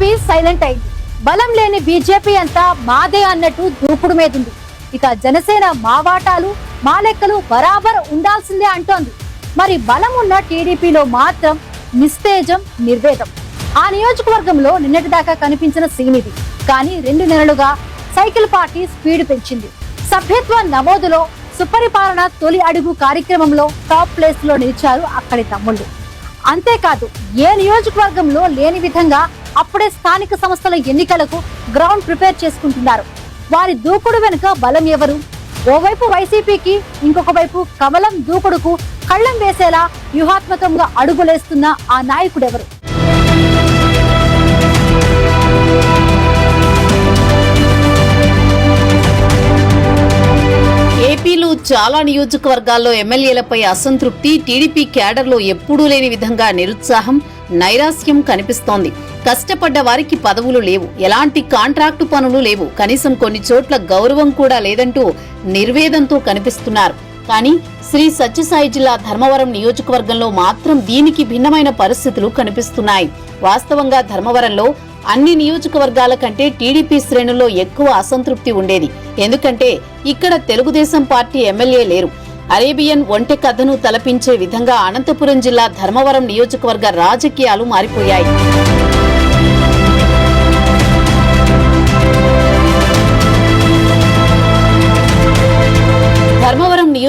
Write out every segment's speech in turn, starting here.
TDP silent అయింది. బలం లేని బీజేపీ అంతా మాదే అన్నట్టు దూకుడు మీదుంది ఇక జనసేన మా వాటాలు మా లెక్కలు బరాబర్ ఉండాల్సిందే అంటోంది. మరి బలం ఉన్న టీడీపీలో మాత్రం నిస్తేజం నిర్వేదం. ఆ నియోజకవర్గంలో నిన్నటిదాకా కనిపించిన సీన్ ఇది కానీ రెండు నెలలుగా సైకిల్ పార్టీ స్పీడ్ పెంచింది. సభ్యత్వ నమోదులో సుపరిపాలన తొలి అడుగు కార్యక్రమంలో టాప్ ప్లేస్లో నిలిచారు అక్కడి తమ్ముళ్ళు. అంతేకాదు ఏ నియోజకవర్గంలో లేని విధంగా అప్పుడే స్థానిక సంస్థల ఎన్నికలకు గ్రౌండ్ ప్రిపేర్ చేసుకుంటున్నారు. వారి దూకుడు వెనుక బలం ఎవరు? ఓవైపు వైసీపీకి ఇంకొక వైపు కమలం దూకుడుకు కళ్ళం వేసేలా వ్యూహాత్మకంగా అడుగులేస్తున్న ఆ నాయకుడెవరు? ఏపీలో చాలా నియోజకవర్గాల్లో ఎమ్మెల్యేలపై అసంతృప్తి టీడీపీ క్యాడర్లో ఎప్పుడూ లేని విధంగా నిరుత్సాహం నైరాస్యం కనిపిస్తోంది. కష్టపడ్డ వారికి పదవులు లేవు. ఎలాంటి కాంట్రాక్టు పనులు లేవు. కనీసం కొన్ని చోట్ల గౌరవం కూడా లేదంటూ నిర్వేదంతో కనిపిస్తున్నారు. కానీ శ్రీ సత్యసాయి జిల్లా ధర్మవరం నియోజకవర్గంలో మాత్రం దీనికి భిన్నమైన పరిస్థితులు కనిపిస్తున్నాయి. వాస్తవంగా ధర్మవరంలో అన్ని నియోజకవర్గాల కంటే టీడీపీ శ్రేణుల్లో ఎక్కువ అసంతృప్తి ఉండేది. ఎందుకంటే ఇక్కడ తెలుగుదేశం పార్టీ ఎమ్మెల్యే లేరు. అరేబియన్ ఒంటె కథను తలపించే విధంగా అనంతపురం జిల్లా ధర్మవరం నియోజకవర్గ రాజకీయాలు మారిపోయాయి.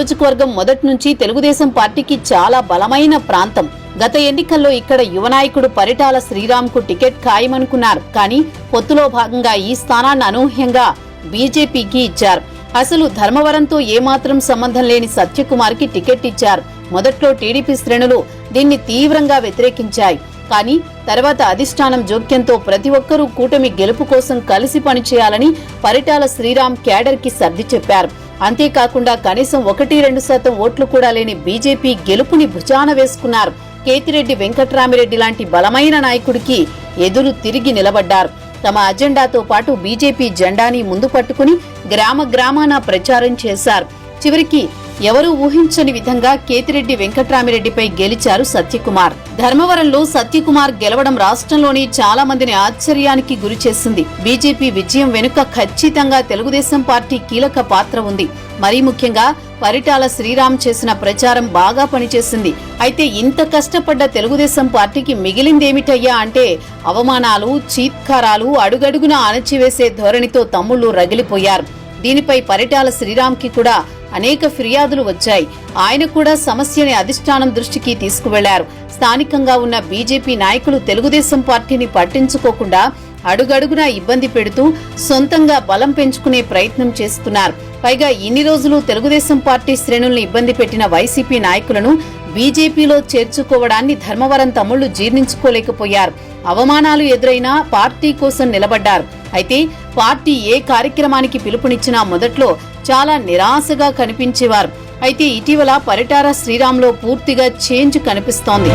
నియోజకవర్గం మొదటి నుంచి తెలుగుదేశం పార్టీకి చాలా బలమైన ప్రాంతం. గత ఎన్నికల్లో ఇక్కడ యువనాయకుడు పరిటాల శ్రీరామ్కు టికెట్ ఖాయమనుకున్నారు. కానీ పొత్తులో భాగంగా ఈ స్థానాన్ని అనూహ్యంగా బీజేపీకి ఇచ్చారు. అసలు ధర్మవరంతో ఏమాత్రం సంబంధం లేని సత్యకుమార్కి టికెట్ ఇచ్చారు. మొదట్లో టీడీపీ శ్రేణులు దీన్ని తీవ్రంగా వ్యతిరేకించాయి. కానీ తర్వాత అధిష్టానం జోక్యంతో ప్రతి ఒక్కరూ కూటమి గెలుపు కోసం కలిసి పనిచేయాలని పరిటాల శ్రీరామ్ క్యాడర్కి సర్ది చెప్పారు. అంతేకాకుండా కనీసం ఒకటి రెండు శాతం ఓట్లు కూడా లేని బీజేపీ గెలుపుని భుజాన వేసుకున్నారు. కేతిరెడ్డి వెంకట్రామిరెడ్డి లాంటి బలమైన నాయకుడికి ఎదురు తిరిగి నిలబడ్డారు. తమ అజెండాతో పాటు బీజేపీ జెండాని ముందు పట్టుకుని గ్రామ గ్రామాన ప్రచారం చేశారు. చివరికి ఎవరూ ఊహించని విధంగా కేతిరెడ్డి వెంకట్రామిరెడ్డిపై గెలిచారు సత్యకుమార్. ధర్మవరంలో సత్యకుమార్ గెలవడం రాష్ట్రంలోని చాలా మందిని ఆశ్చర్యానికి గురిచేసింది బీజేపీ విజయం వెనుక ఖచ్చితంగా తెలుగుదేశం పార్టీ కీలక పాత్ర ఉంది. మరీ ముఖ్యంగా పరిటాల శ్రీరామ్ చేసిన ప్రచారం బాగా పనిచేసింది. అయితే ఇంత కష్టపడ్డ తెలుగుదేశం పార్టీకి మిగిలిందేమిటయ్యా అంటే అవమానాలు చీత్కారాలు అడుగడుగున అణచివేసే ధోరణితో తమ్ముళ్ళు రగిలిపోయారు. దీనిపై పరిటాల శ్రీరామ్కి కూడా అనేక ఫిర్యాదులు వచ్చాయి. ఆయన కూడా సమస్యని అధిష్టానం దృష్టికి తీసుకువెళ్ళారు. స్థానికంగా ఉన్న బీజేపీ నాయకులు తెలుగుదేశం పార్టీని పట్టించుకోకుండా అడుగడుగునా ఇబ్బంది పెడుతూ సొంతంగా బలం పెంచుకునే ప్రయత్నం చేస్తున్నారు. పైగా ఇన్ని రోజులు తెలుగుదేశం పార్టీ శ్రేణుల్ని ఇబ్బంది పెట్టిన వైసీపీ నాయకులను బీజేపీలో చేర్చుకోవడాన్ని ధర్మవరం తమ్ముళ్ళు జీర్ణించుకోలేకపోయారు. అవమానాలు ఎదురైనా పార్టీ కోసం నిలబడ్డారు. అయితే పార్టీ ఏ కార్యక్రమానికి పిలుపునిచ్చినా మొదట్లో చాలా నిరాశగా కనిపించేవారు. అయితే ఇటీవల పరిటార శ్రీరామ్లో పూర్తిగా చేంజ్ కనిపిస్తోంది.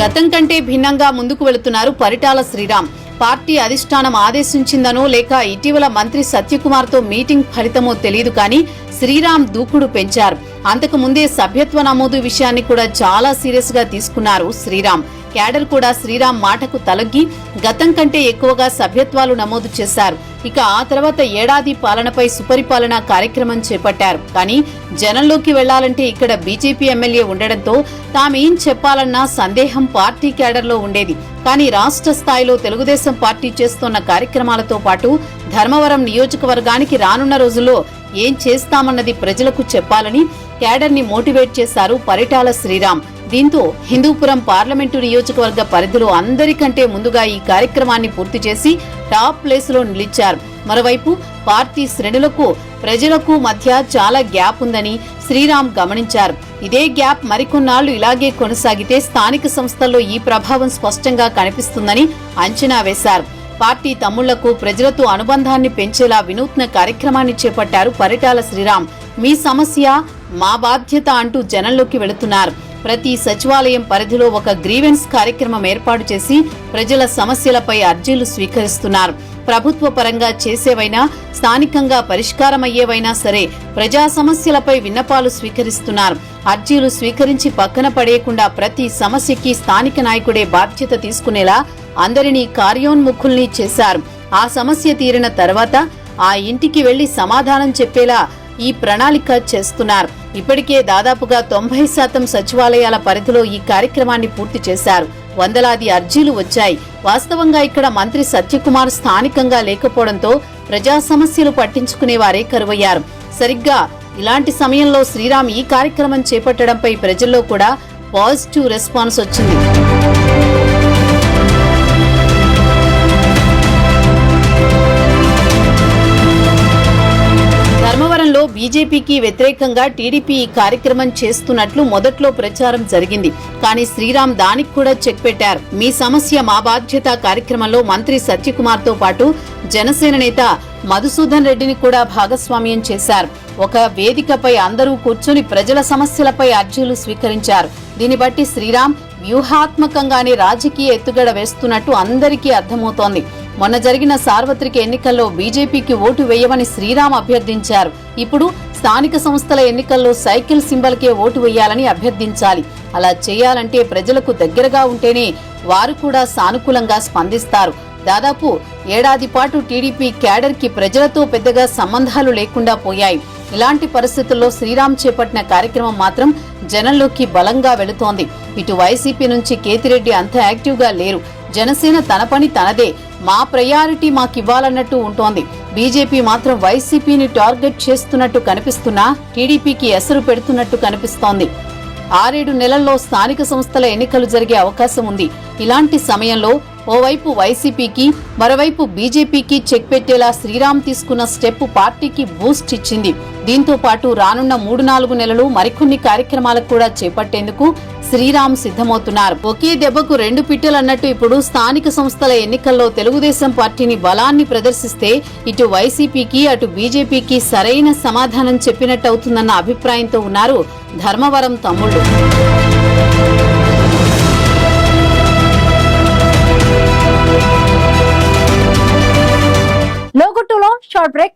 గతం కంటే భిన్నంగా ముందుకు వెళుతున్నారు పరిటాల శ్రీరామ్. పార్టీ అధిష్టానం ఆదేశించిందనో లేక ఇటీవల మంత్రి సత్యకుమార్తో మీటింగ్ ఫలితమో తెలియదు కానీ శ్రీరామ్ దూకుడు పెంచారు. అంతకు ముందే సభ్యత్వ నమోదు విషయాన్ని కూడా చాలా సీరియస్గా తీసుకున్నారు శ్రీరామ్. క్యాడర్ కూడా శ్రీరామ్ మాటకు తలగ్గి గతం కంటే ఎక్కువగా సభ్యత్వాలు నమోదు చేశారు. ఇక ఆ తర్వాత ఏడాది పాలనపై సుపరిపాలన కార్యక్రమం చేపట్టారు. కానీ జనంలోకి వెళ్ళాలంటే ఇక్కడ బీజేపీ ఎమ్మెల్యే ఉండడంతో తామేం చెప్పాలన్నా సందేహం పార్టీ క్యాడర్లో ఉండేది. కానీ రాష్ట్ర స్థాయిలో తెలుగుదేశం పార్టీ చేస్తున్న కార్యక్రమాలతో పాటు ధర్మవరం నియోజకవర్గానికి రానున్న రోజుల్లో ఏం చేస్తామన్నది ప్రజలకు చెప్పాలని క్యాడర్ని మోటివేట్ చేశారు పరిటాల శ్రీరామ్. దీంతో హిందూపురం పార్లమెంటు నియోజకవర్గ పరిధిలో అందరికంటే ముందుగా ఈ కార్యక్రమాన్ని పూర్తి చేసి టాప్ ప్లేస్లో నిలిచారు. మరోవైపు పార్టీ శ్రేణులకు ప్రజలకు మధ్య చాలా గ్యాప్ ఉందని శ్రీరామ్ గమనించారు. ఇదే గ్యాప్ మరికొన్నాళ్ళు ఇలాగే కొనసాగితే స్థానిక సంస్థల్లో ఈ ప్రభావం స్పష్టంగా కనిపిస్తుందని అంచనా వేశారు. పార్టీ తమ్ముళ్ళకు ప్రజలతో అనుబంధాన్ని పెంచేలా వినూత్న కార్యక్రమాన్ని చేపట్టారు పరిటాల శ్రీరామ్. మీ సమస్య మా బాధ్యత అంటూ జనంలోకి వెళుతున్నారు. ప్రతి సచివాలయం పరిధిలో ఒక గ్రీవెన్స్ కార్యక్రమం ఏర్పాటు చేసి ప్రజల సమస్యలపై అర్జీలు స్వీకరిస్తున్నారు. ప్రభుత్వ పరంగా చేసేవైనా స్థానికంగా పరిష్కారమయ్యేవైనా సరే ప్రజా సమస్యలపై విన్నపాలు స్వీకరిస్తున్నారు. అర్జీలు స్వీకరించి పక్కన పడేయకుండా ప్రతి సమస్యకి స్థానిక నాయకుడే బాధ్యత తీసుకునేలా అందరినీ కార్యోన్ముఖుల్ని చేశారు. ఆ సమస్య తీరిన తర్వాత ఆ ఇంటికి వెళ్ళి సమాధానం చెప్పేలా ఈ ప్రణాళిక చేస్తున్నారు. ఇప్పటికే దాదాపుగా తొంభై శాతం సచివాలయాల పరిధిలో ఈ కార్యక్రమాన్ని పూర్తి చేశారు. వందలాది అర్జీలు వచ్చాయి. వాస్తవంగా ఇక్కడ మంత్రి సత్యకుమార్ స్థానికంగా లేకపోవడంతో ప్రజా సమస్యలు పట్టించుకునేవారే కరువయ్యారు. సరిగ్గా ఇలాంటి సమయంలో శ్రీరామ్ ఈ కార్యక్రమం చేపట్టడంపై ప్రజల్లో కూడా పాజిటివ్ రెస్పాన్స్ వచ్చింది. ధర్మవరంలో బీజేపీకి వ్యతిరేకంగా టీడీపీ ఈ కార్యక్రమం చేస్తున్నట్లు మొదట్లో ప్రచారం జరిగింది. కానీ శ్రీరామ్ దానికి కూడా చెక్ పెట్టారు. మీ సమస్య మా బాధ్యత కార్యక్రమంలో మంత్రి సత్యకుమార్తో పాటు జనసేన నేత మధుసూదన్ రెడ్డిని కూడా భాగస్వామ్యం చేశారు. ఒక వేదికపై అందరూ కూర్చొని ప్రజల సమస్యలపై అర్జీలు స్వీకరించారు. దీన్ని బట్టి శ్రీరామ్ వ్యూహాత్మకంగానే రాజకీయ ఎత్తుగడ వేస్తున్నట్టు అందరికీ అర్థమవుతోంది. మొన్న జరిగిన సార్వత్రిక ఎన్నికల్లో బీజేపీకి ఓటు వేయమని శ్రీరామ్ అభ్యర్థించారు. ఇప్పుడు స్థానిక సంస్థల ఎన్నికల్లో సైకిల్ సింబల్కే ఓటు వేయాలని అభ్యర్థించాలి. అలా చేయాలంటే ప్రజలకు దగ్గరగా ఉంటేనే వారు కూడా సానుకూలంగా స్పందిస్తారు. దాదాపు ఏడాది పాటు టీడీపీ క్యాడర్కి ప్రజలతో పెద్దగా సంబంధాలు లేకుండా పోయాయి. ఇలాంటి పరిస్థితుల్లో శ్రీరామ్ చేపట్టిన కార్యక్రమం మాత్రం జనంలోకి బలంగా వెళుతోంది. ఇటు వైసీపీ నుంచి కేతిరెడ్డి అంత యాక్టివ్గా లేరు. జనసేన తన పని తనదే. మా ప్రయారిటీ మాకివ్వాలన్నట్టు ఉంటోంది. బీజేపీ మాత్రం వైసీపీని టార్గెట్ చేస్తున్నట్టు కనిపిస్తున్నా టీడీపీకి ఎసరు పెడుతున్నట్టు కనిపిస్తోంది. ఆరేడు నెలల్లో స్థానిక సంస్థల ఎన్నికలు జరిగే అవకాశం ఉంది. ఇలాంటి సమయంలో ఓవైపు వైసీపీకి మరోవైపు బీజేపీకి చెక్ పెట్టేలా శ్రీరామ్ తీసుకున్న స్టెప్ పార్టీకి బూస్ట్ ఇచ్చింది. దీంతో పాటు రానున్న మూడు నాలుగు నెలలు మరికొన్ని కార్యక్రమాలకు కూడా చేపట్టేందుకు శ్రీరామ్ సిద్ధమవుతున్నారు. ఒకే దెబ్బకు రెండు పిట్టలన్నట్టు ఇప్పుడు స్థానిక సంస్థల ఎన్నికల్లో తెలుగుదేశం పార్టీని బలాన్ని ప్రదర్శిస్తే ఇటు వైసీపీకి అటు బీజేపీకి సరైన సమాధానం చెప్పినట్టవుతుందన్న అభిప్రాయంతో ఉన్నారు ధర్మవరం తమ్ముళ్ళు. break.